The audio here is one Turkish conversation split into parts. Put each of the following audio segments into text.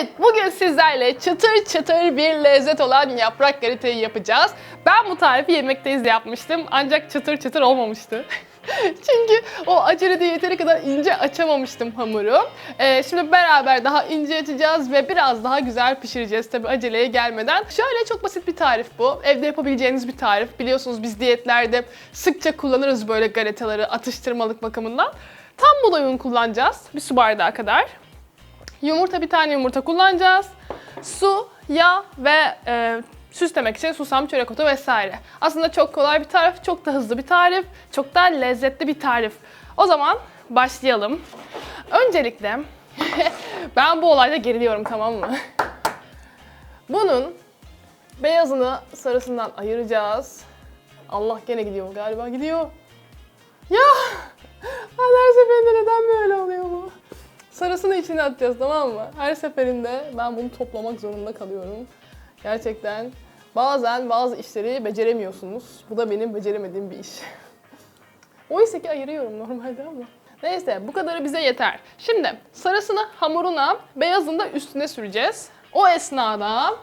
Evet, bugün sizlerle çıtır çıtır bir lezzet olan yaprak garitayı yapacağız. Ben bu tarifi yemekteyiz yapmıştım ancak çıtır çıtır olmamıştı. Çünkü o acelede yeteri kadar ince açamamıştım hamuru. Ee, şimdi beraber daha ince açacağız ve biraz daha güzel pişireceğiz tabi aceleye gelmeden. Şöyle çok basit bir tarif bu. Evde yapabileceğiniz bir tarif. Biliyorsunuz biz diyetlerde sıkça kullanırız böyle garitaları atıştırmalık bakımından. Tam buğday unu kullanacağız. Bir su bardağı kadar. Yumurta bir tane yumurta kullanacağız. Su, yağ ve e, süslemek için susam, çörek otu vesaire. Aslında çok kolay bir tarif, çok da hızlı bir tarif, çok da lezzetli bir tarif. O zaman başlayalım. Öncelikle ben bu olayda geriliyorum tamam mı? Bunun beyazını sarısından ayıracağız. Allah gene gidiyor galiba gidiyor. Ya! Her seferinde neden böyle oluyor bu? Sarısını içine atacağız tamam mı? Her seferinde ben bunu toplamak zorunda kalıyorum. Gerçekten bazen bazı işleri beceremiyorsunuz. Bu da benim beceremediğim bir iş. Oysa ki ayırıyorum normalde ama. Neyse bu kadarı bize yeter. Şimdi sarısını hamuruna, beyazını da üstüne süreceğiz. O esnada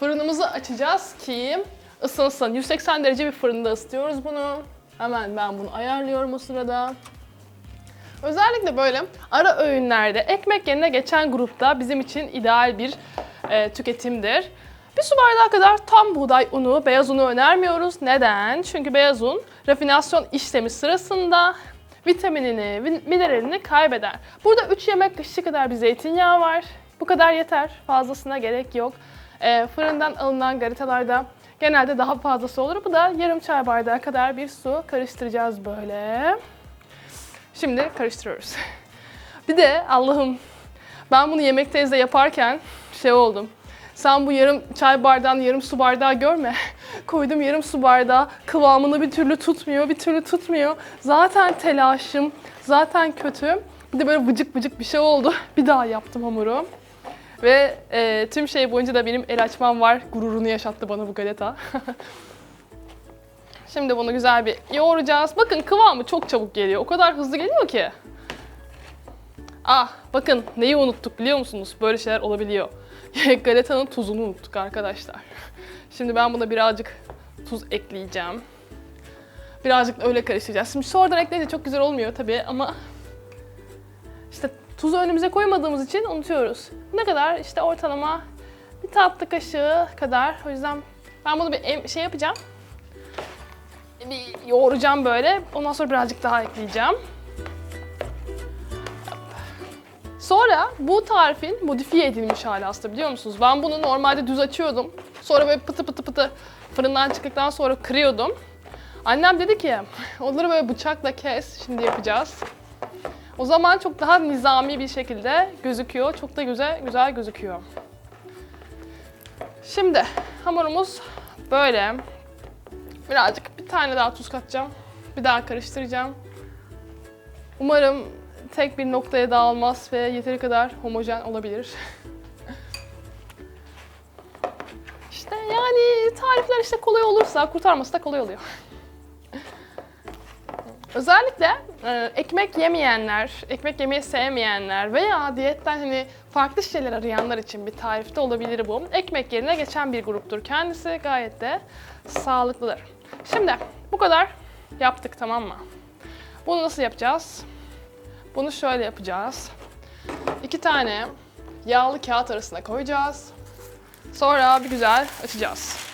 fırınımızı açacağız ki ısınsın. 180 derece bir fırında ısıtıyoruz bunu. Hemen ben bunu ayarlıyorum o sırada. Özellikle böyle ara öğünlerde ekmek yerine geçen grupta bizim için ideal bir e, tüketimdir. Bir su bardağı kadar tam buğday unu, beyaz unu önermiyoruz. Neden? Çünkü beyaz un rafinasyon işlemi sırasında vitaminini, mineralini kaybeder. Burada 3 yemek kaşığı kadar bir zeytinyağı var. Bu kadar yeter. Fazlasına gerek yok. E, fırından alınan garitalarda genelde daha fazlası olur. Bu da yarım çay bardağı kadar bir su karıştıracağız böyle. Şimdi karıştırıyoruz. Bir de Allah'ım ben bunu yemek teyze yaparken şey oldum. Sen bu yarım çay bardağını yarım su bardağı görme. Koydum yarım su bardağı kıvamını bir türlü tutmuyor, bir türlü tutmuyor. Zaten telaşım, zaten kötü. Bir de böyle vıcık vıcık bir şey oldu. Bir daha yaptım hamuru. Ve e, tüm şey boyunca da benim el açmam var. Gururunu yaşattı bana bu galeta. Şimdi bunu güzel bir yoğuracağız. Bakın kıvamı çok çabuk geliyor. O kadar hızlı geliyor ki. Ah bakın neyi unuttuk biliyor musunuz? Böyle şeyler olabiliyor. Galeta'nın tuzunu unuttuk arkadaşlar. Şimdi ben buna birazcık tuz ekleyeceğim. Birazcık da öyle karıştıracağız. Şimdi sonradan ekleyince çok güzel olmuyor tabii ama işte tuzu önümüze koymadığımız için unutuyoruz. Ne kadar? İşte ortalama bir tatlı kaşığı kadar. O yüzden ben bunu bir şey yapacağım bir yoğuracağım böyle. Ondan sonra birazcık daha ekleyeceğim. Sonra bu tarifin modifiye edilmiş hali aslında biliyor musunuz? Ben bunu normalde düz açıyordum. Sonra böyle pıtı pıtı pıtı fırından çıktıktan sonra kırıyordum. Annem dedi ki onları böyle bıçakla kes şimdi yapacağız. O zaman çok daha nizami bir şekilde gözüküyor. Çok da güzel güzel gözüküyor. Şimdi hamurumuz böyle. Birazcık bir tane daha tuz katacağım. Bir daha karıştıracağım. Umarım tek bir noktaya dağılmaz ve yeteri kadar homojen olabilir. işte yani tarifler işte kolay olursa kurtarması da kolay oluyor. Özellikle e, ekmek yemeyenler, ekmek yemeyi sevmeyenler veya diyetten hani farklı şeyler arayanlar için bir tarifte olabilir bu. Ekmek yerine geçen bir gruptur kendisi. Gayet de sağlıklıdır. Şimdi bu kadar yaptık tamam mı? Bunu nasıl yapacağız? Bunu şöyle yapacağız. İki tane yağlı kağıt arasına koyacağız. Sonra bir güzel açacağız.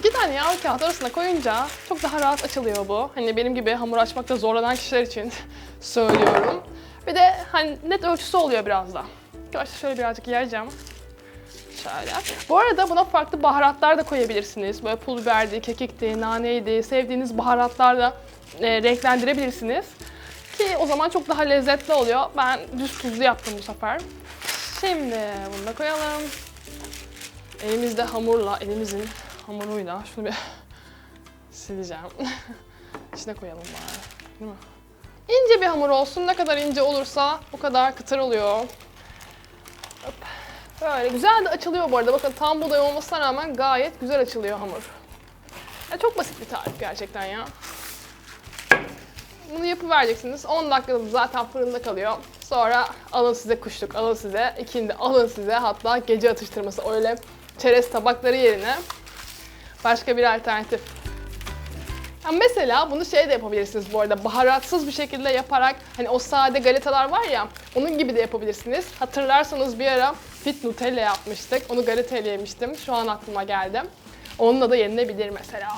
İki tane yağlı kağıt arasına koyunca çok daha rahat açılıyor bu. Hani benim gibi hamur açmakta zorlanan kişiler için söylüyorum. Bir de hani net ölçüsü oluyor biraz da. Arkadaşlar şöyle birazcık yayacağım. Şöyle. Bu arada buna farklı baharatlar da koyabilirsiniz. Böyle pul biberdi, kekikti, naneydi, sevdiğiniz baharatlarla e, renklendirebilirsiniz. Ki o zaman çok daha lezzetli oluyor. Ben düz tuzlu yaptım bu sefer. Şimdi bunu da koyalım. Elimizde hamurla, elimizin hamuruyla şunu bir sileceğim. İçine koyalım bari. Değil mi? İnce bir hamur olsun. Ne kadar ince olursa o kadar kıtır oluyor. Hop. Böyle güzel de açılıyor bu arada. Bakın tam buğday olmasına rağmen gayet güzel açılıyor hamur. Ya çok basit bir tarif gerçekten ya. Bunu yapıvereceksiniz. 10 dakikada zaten fırında kalıyor. Sonra alın size kuşluk, alın size ikindi, alın size hatta gece atıştırması öyle çerez tabakları yerine başka bir alternatif. Ha mesela bunu şey de yapabilirsiniz bu arada baharatsız bir şekilde yaparak hani o sade galetalar var ya onun gibi de yapabilirsiniz. Hatırlarsanız bir ara fit Nutella yapmıştık. Onu galetayla yemiştim. Şu an aklıma geldi. Onunla da yenilebilir mesela.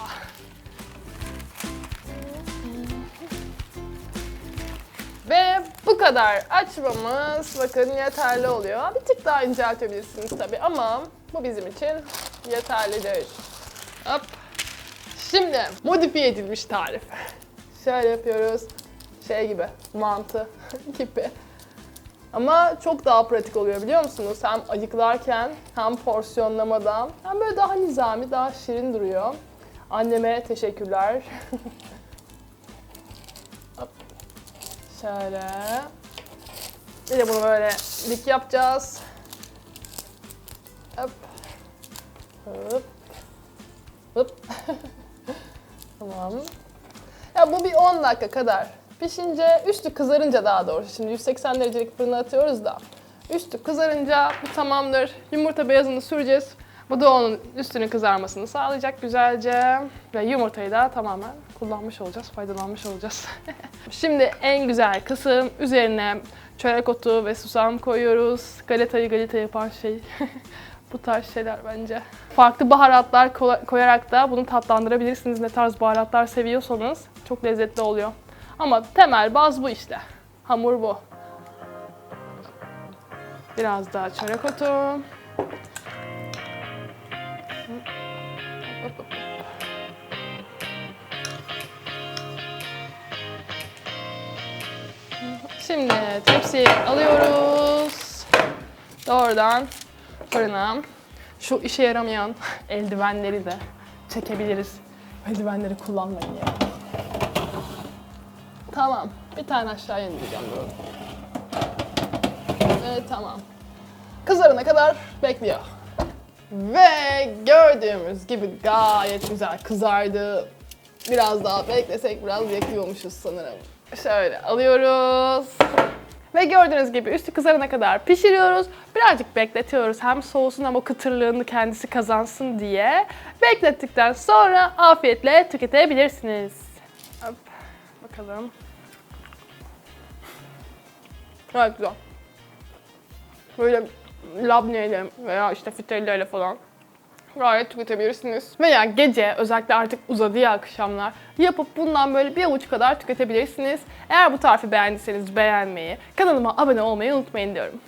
Ve bu kadar açmamız bakın yeterli oluyor. Bir tık daha inceltebilirsiniz tabii ama bu bizim için yeterlidir. Hop. Şimdi modifiye edilmiş tarif. Şöyle yapıyoruz. Şey gibi, mantı gibi. Ama çok daha pratik oluyor biliyor musunuz? Hem ayıklarken hem porsiyonlamada hem böyle daha nizami, daha şirin duruyor. Anneme teşekkürler. Hop. Şöyle. Bir de bunu böyle dik yapacağız. Hop. Hop. Hop. tamam. Ya bu bir 10 dakika kadar pişince, üstü kızarınca daha doğrusu. Şimdi 180 derecelik fırına atıyoruz da. Üstü kızarınca bu tamamdır. Yumurta beyazını süreceğiz. Bu da onun üstünün kızarmasını sağlayacak güzelce. Ve yumurtayı da tamamen kullanmış olacağız, faydalanmış olacağız. Şimdi en güzel kısım üzerine çörek otu ve susam koyuyoruz. Galetayı galeta yapan şey. Bu tarz şeyler bence. Farklı baharatlar ko- koyarak da bunu tatlandırabilirsiniz. Ne tarz baharatlar seviyorsanız çok lezzetli oluyor. Ama temel baz bu işte. Hamur bu. Biraz daha çörek otu. Şimdi tepsiye alıyoruz. Doğrudan fırına. Şu işe yaramayan eldivenleri de çekebiliriz. Eldivenleri kullanmayın ya. Tamam. Bir tane aşağıya indireceğim bunu. Evet tamam. Kızarana kadar bekliyor. Ve gördüğümüz gibi gayet güzel kızardı. Biraz daha beklesek biraz yakıyormuşuz sanırım. Şöyle alıyoruz. Ve gördüğünüz gibi üstü kızarana kadar pişiriyoruz. Birazcık bekletiyoruz. Hem soğusun ama kıtırlığını kendisi kazansın diye. Beklettikten sonra afiyetle tüketebilirsiniz. Hop, bakalım. Gayet güzel. Böyle labneyle veya işte fitelliyle falan gayet tüketebilirsiniz. Veya gece özellikle artık uzadı ya akşamlar yapıp bundan böyle bir avuç kadar tüketebilirsiniz. Eğer bu tarifi beğendiyseniz beğenmeyi, kanalıma abone olmayı unutmayın diyorum.